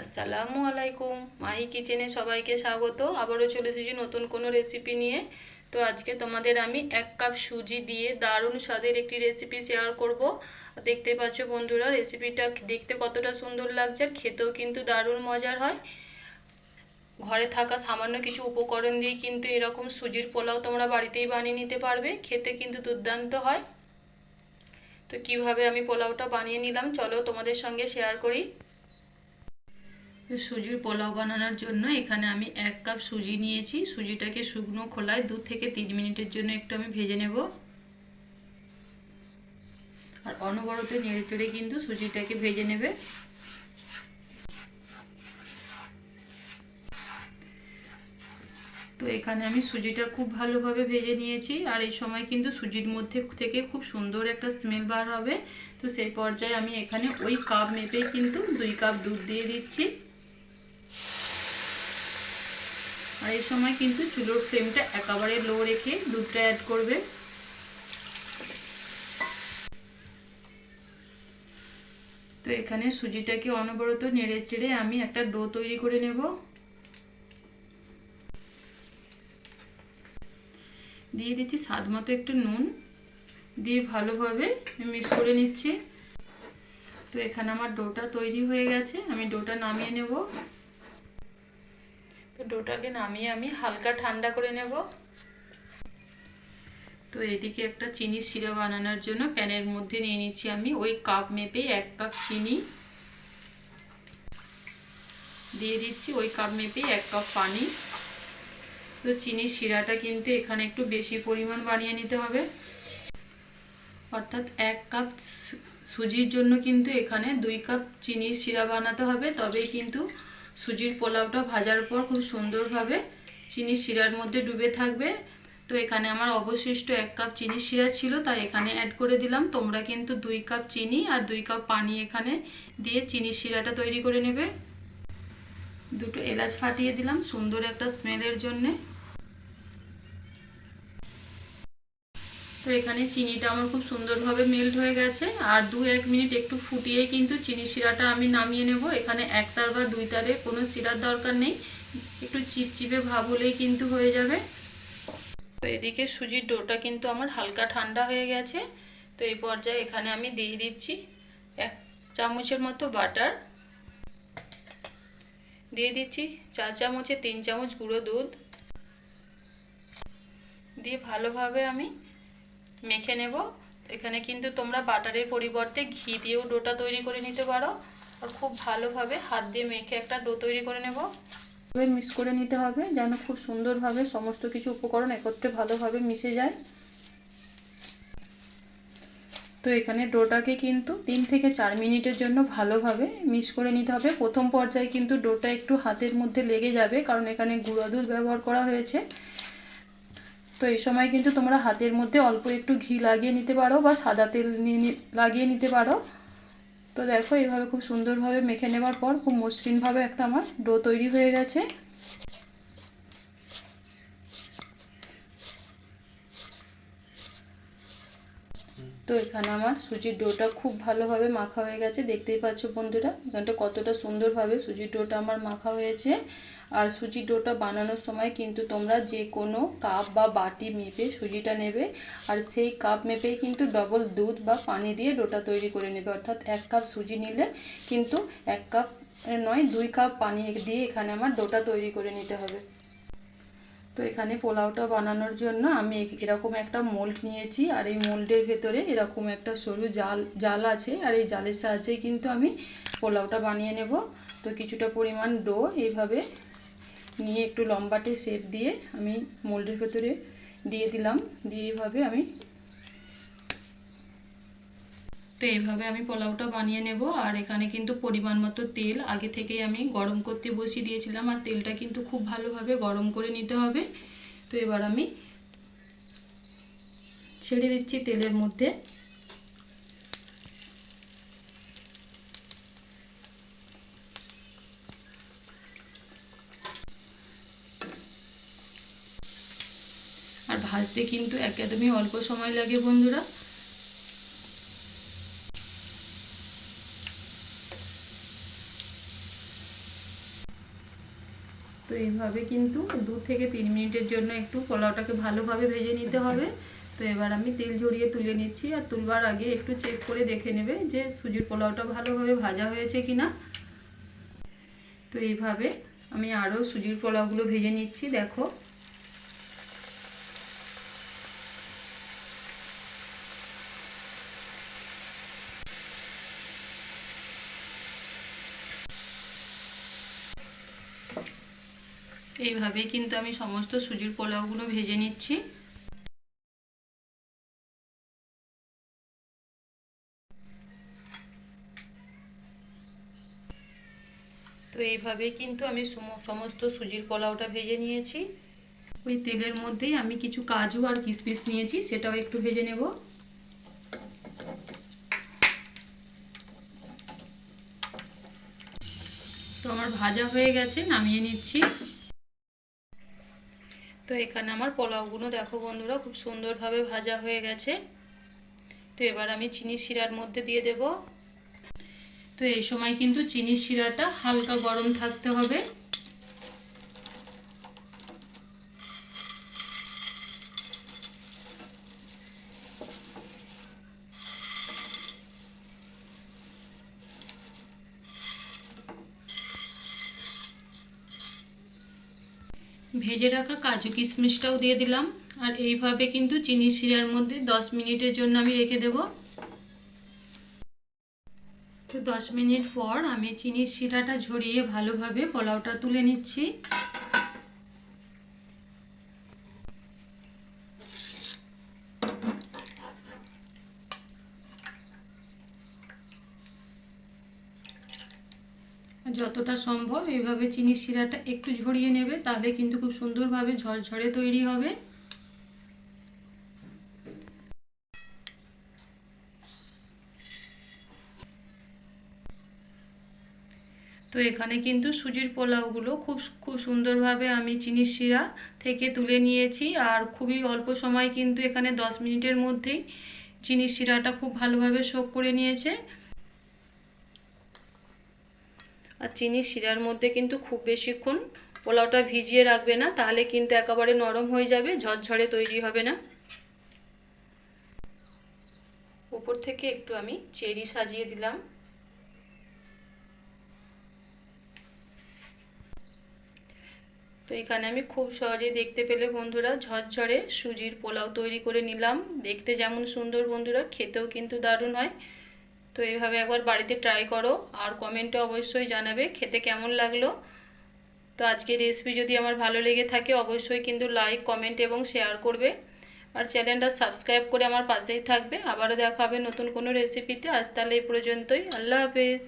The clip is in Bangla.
আসসালামু আলাইকুম। মাহি কিচেনে সবাইকে স্বাগত। আবারও চলে এসেছি নতুন কোনো রেসিপি নিয়ে। তো আজকে তোমাদের আমি এক কাপ সুজি দিয়ে দারুণ স্বাদের একটি রেসিপি শেয়ার করব। দেখতে পাচ্ছ বন্ধুরা রেসিপিটা দেখতে কতটা সুন্দর লাগছে খেতেও কিন্তু দারুণ মজার হয়। ঘরে থাকা সামান্য কিছু উপকরণ দিয়ে কিন্তু এরকম সুজির পোলাও তোমরা বাড়িতেই বানিয়ে নিতে পারবে। খেতে কিন্তু দুর্দান্ত হয়। তো কীভাবে আমি পোলাওটা বানিয়ে নিলাম, চলো তোমাদের সঙ্গে শেয়ার করি। সুজির পোলাও বানানোর জন্য এখানে আমি এক কাপ সুজি নিয়েছি। সুজিটাকে শুকনো খোলায় দু থেকে তিন মিনিটের জন্য একটু আমি ভেজে নেব। আর অনবরত নেড়ে চেড়ে কিন্তু সুজিটাকে ভেজে নেবে। তো এখানে আমি সুজিটা খুব ভালোভাবে ভেজে নিয়েছি। আর এই সময় কিন্তু সুজির মধ্যে থেকে খুব সুন্দর একটা স্মেল বার হবে। তো সেই পর্যায়ে আমি এখানে ওই কাপ মেপে কিন্তু দুই কাপ দুধ দিয়ে দিচ্ছি। আর এই সময় কিন্তু চুলোর ফ্লেমটা একেবারে লো রেখে দুধটা অ্যাড করবে। তো এখানে সুজিটাকে অনবরত নেড়ে চেড়ে আমি একটা ডো তৈরি করে নেব। দিয়ে দিচ্ছি স্বাদ মতো একটু নুন। দিয়ে ভালোভাবে মিক্স করে নিচ্ছি। তো এখানে আমার ডোটা তৈরি হয়ে গেছে, আমি ডোটা নামিয়ে নেব। ডোটাকে নামিয়ে আমি হালকা ঠান্ডা করে নেব। তো এদিকে একটা চিনি শিরা বানানোর জন্য প্যানের মধ্যে নিয়ে নিচ্ছি আমি ওই কাপ মেপে এক কাপ চিনি। দিয়ে দিচ্ছি ওই কাপ মেপে এক কাপ পানি। তো চিনির শিরাটা কিন্তু এখানে একটু বেশি পরিমাণ বানিয়ে নিতে হবে। অর্থাৎ এক কাপ সুজির জন্য কিন্তু এখানে দুই কাপ চিনির শিরা বানাতে হবে, তবেই কিন্তু সুজির পোলাওটা ভাজার পর খুব সুন্দরভাবে চিনির শিরার মধ্যে ডুবে থাকবে। তো এখানে আমার অবশিষ্ট এক কাপ চিনি শিরা ছিল, তাই এখানে অ্যাড করে দিলাম। তোমরা কিন্তু দুই কাপ চিনি আর দুই কাপ পানি এখানে দিয়ে চিনি শিরাটা তৈরি করে নেবে। দুটো এলাচ ফাটিয়ে দিলাম, সুন্দর একটা স্মেলের জন্যে। তো এখানে চিনিটা আমার খুব সুন্দরভাবে মেল্ট হয়ে গেছে। আর দু এক মিনিট একটু ফুটিয়ে কিন্তু চিনি শিরাটা আমি নামিয়ে নেব। এখানে এক তার বা দুই তারে কোনো শিরার দরকার নেই। একটু চিপচিপে ভাব হলেই কিন্তু হয়ে যাবে। তো এদিকে সুজির ডোটা কিন্তু আমার হালকা ঠান্ডা হয়ে গেছে। তো এই পর্যায়ে এখানে আমি দিয়ে দিচ্ছি এক চামচের মতো বাটার। দিয়ে দিচ্ছি চা চামচে তিন চামচ গুঁড়ো দুধ। দিয়ে ভালোভাবে আমি মেখে নেব। এখানে কিন্তু তোমরা বাটারের পরিবর্তে ঘি দিয়েও ডোটা তৈরি করে নিতে পারো। আর খুব ভালোভাবে হাত দিয়ে মেখে একটা ডো তৈরি করে নেব। মিক্স করে নিতে হবে যেন খুব সুন্দরভাবে সমস্ত কিছু উপকরণ একত্রে ভালোভাবে মিশে যায়। তো এখানে ডোটাকে কিন্তু তিন থেকে চার মিনিটের জন্য ভালোভাবে মিক্স করে নিতে হবে। প্রথম পর্যায়ে কিন্তু ডোটা একটু হাতের মধ্যে লেগে যাবে কারণ এখানে গুঁড়া দুধ ব্যবহার করা হয়েছে। তো এই সময় কিন্তু তোমরা হাতের মধ্যে অল্প একটু ঘি লাগিয়ে নিতে পারো বা সাদা তেল লাগিয়ে নিতে পারো। তো দেখো এইভাবে খুব সুন্দরভাবে মেখে নেবার পর খুব মসৃণভাবে একটা আমার ডো তৈরি হয়ে গেছে। তো এখানে আমার সুজির ডোটা খুব ভালোভাবে মাখা হয়ে গেছে। দেখতেই পাচ্ছ বন্ধুরা, এখানটা কতটা সুন্দরভাবে সুজির ডোটা আমার মাখা হয়েছে। আর সুজির ডোটা বানানোর সময় কিন্তু তোমরা যে কোনো কাপ বা বাটি মেপে সুজিটা নেবে। আর সেই কাপ মেপেই কিন্তু ডবল দুধ বা পানি দিয়ে ডোটা তৈরি করে নেবে। অর্থাৎ এক কাপ সুজি নিলে কিন্তু এক কাপ নয়, দুই কাপ পানি দিয়ে এখানে আমার ডোটা তৈরি করে নিতে হবে। তো এখানে পোলাওটা বানানোর জন্য আমি এরকম একটা মোল্ড নিয়েছি। আর এই মোল্ডের ভেতরে এরকম একটা সরু জাল জাল আছে। আর এই জালের সাহায্যে কিন্তু আমি পোলাওটা বানিয়ে নেব। তো কিছুটা পরিমাণ ডো এইভাবে নিয়ে একটু লম্বাটে শেপ দিয়ে আমি মোল্ডের ভেতরে দিয়ে দিলাম। দিয়ে এইভাবে আমি তো এইভাবে আমি পোলাওটা বানিয়ে নেব। আর এখানে কিন্তু পরিমাণ মতো তেল। আগে থেকেই আমি গরম করতে বসিয়ে দিয়েছিলাম। আর তেলটা কিন্তু খুব ভালোভাবে গরম করে নিতে হবে। তো এবার আমি ছেড়ে দিচ্ছি তেলের মধ্যে। ভাজতে কিন্তু একদমই অল্প সময় লাগে, বন্ধুরা। তো এইভাবে কিন্তু দু থেকে তিন মিনিটের জন্য একটু পোলাওটাকে ভালোভাবে ভেজে নিতে হবে। তো এবার আমি তেল ঝরিয়ে তুলে নিচ্ছি, আর তুলবার আগে একটু চেক করে দেখে নেবে যে সুজির পোলাওটা ভালোভাবে ভাজা হয়েছে কি না তো এইভাবে আমি আরও সুজির পোলাওগুলো ভেজে নিচ্ছি, দেখো। এইভাবেই কিন্তু আমি সমস্ত সুজির পোলাওগুলো ভেজে নিচ্ছি। তো এইভাবেই কিন্তু আমি সমস্ত সুজির পোলাওটা ভেজে নিয়েছি। ওই তেলের মধ্যেই আমি কিছু কাজু আর কিশমিশ নিয়েছি, সেটাও একটু ভেজে নেব। আমার ভাজা হয়ে গেছে, নামিয়ে নিচ্ছি। তো এখানে আমার পোলাওগুলো দেখো বন্ধুরা, খুব সুন্দরভাবে ভাজা হয়ে গেছে। তো এবার আমি চিনি শিরার মধ্যে দিয়ে দেব। তো এই সময় কিন্তু চিনি শিরাটা হালকা গরম থাকতে হবে। ভেজে রাখা কাজু কিশমিশটাও দিয়ে দিলাম। আর এইভাবে কিন্তু চিনি শিরার মধ্যে দশ মিনিটের জন্য আমি রেখে দেব। তো দশ মিনিট পর আমি চিনির শিরাটা ঝরিয়ে ভালোভাবে পোলাওটা তুলে নিচ্ছি। যতটা সম্ভব এইভাবে চিনির শিরাটা একটু ঝরিয়ে নেবে, তাহলে কিন্তু খুব সুন্দরভাবে ঝরঝরে তৈরি হবে। তো এখানে কিন্তু সুজির পোলাওগুলো খুব খুব সুন্দরভাবে আমি চিনির শিরা থেকে তুলে নিয়েছি, আর খুবই অল্প সময় কিন্তু এখানে দশ মিনিটের মধ্যেই চিনির শিরাটা খুব ভালোভাবে শোক করে নিয়েছে। আর চিনি শিরার মধ্যে কিন্তু খুব বেশিক্ষণ পোলাওটা ভিজিয়ে রাখবে না, তাহলে কিন্তু একেবারে নরম হয়ে যাবে, ঝরঝরে তৈরি হবে না। উপর থেকে একটু আমি চেরি সাজিয়ে দিলাম। তো এখানে আমি খুব সহজেই দেখতে পেলে বন্ধুরা, ঝরঝরে সুজির পোলাও তৈরি করে নিলাম। দেখতে যেমন সুন্দর বন্ধুরা, খেতেও কিন্তু দারুণ হয়। তো এইভাবে একবার বাড়িতে ট্রাই করো আর কমেন্টে অবশ্যই জানাবে খেতে কেমন লাগল। তো আজকে রেসিপি যদি আমার ভালো লেগে থাকে অবশ্যই কিন্তু লাইক কমেন্ট এবং শেয়ার করবে। আর চ্যানেলটা সাবস্ক্রাইব করে আমার পাশেই থাকবে। আবারও দেখা হবে নতুন কোনো রেসিপিতে আজ তাহলে এই পর্যন্তই। আল্লাহ হাফেজ।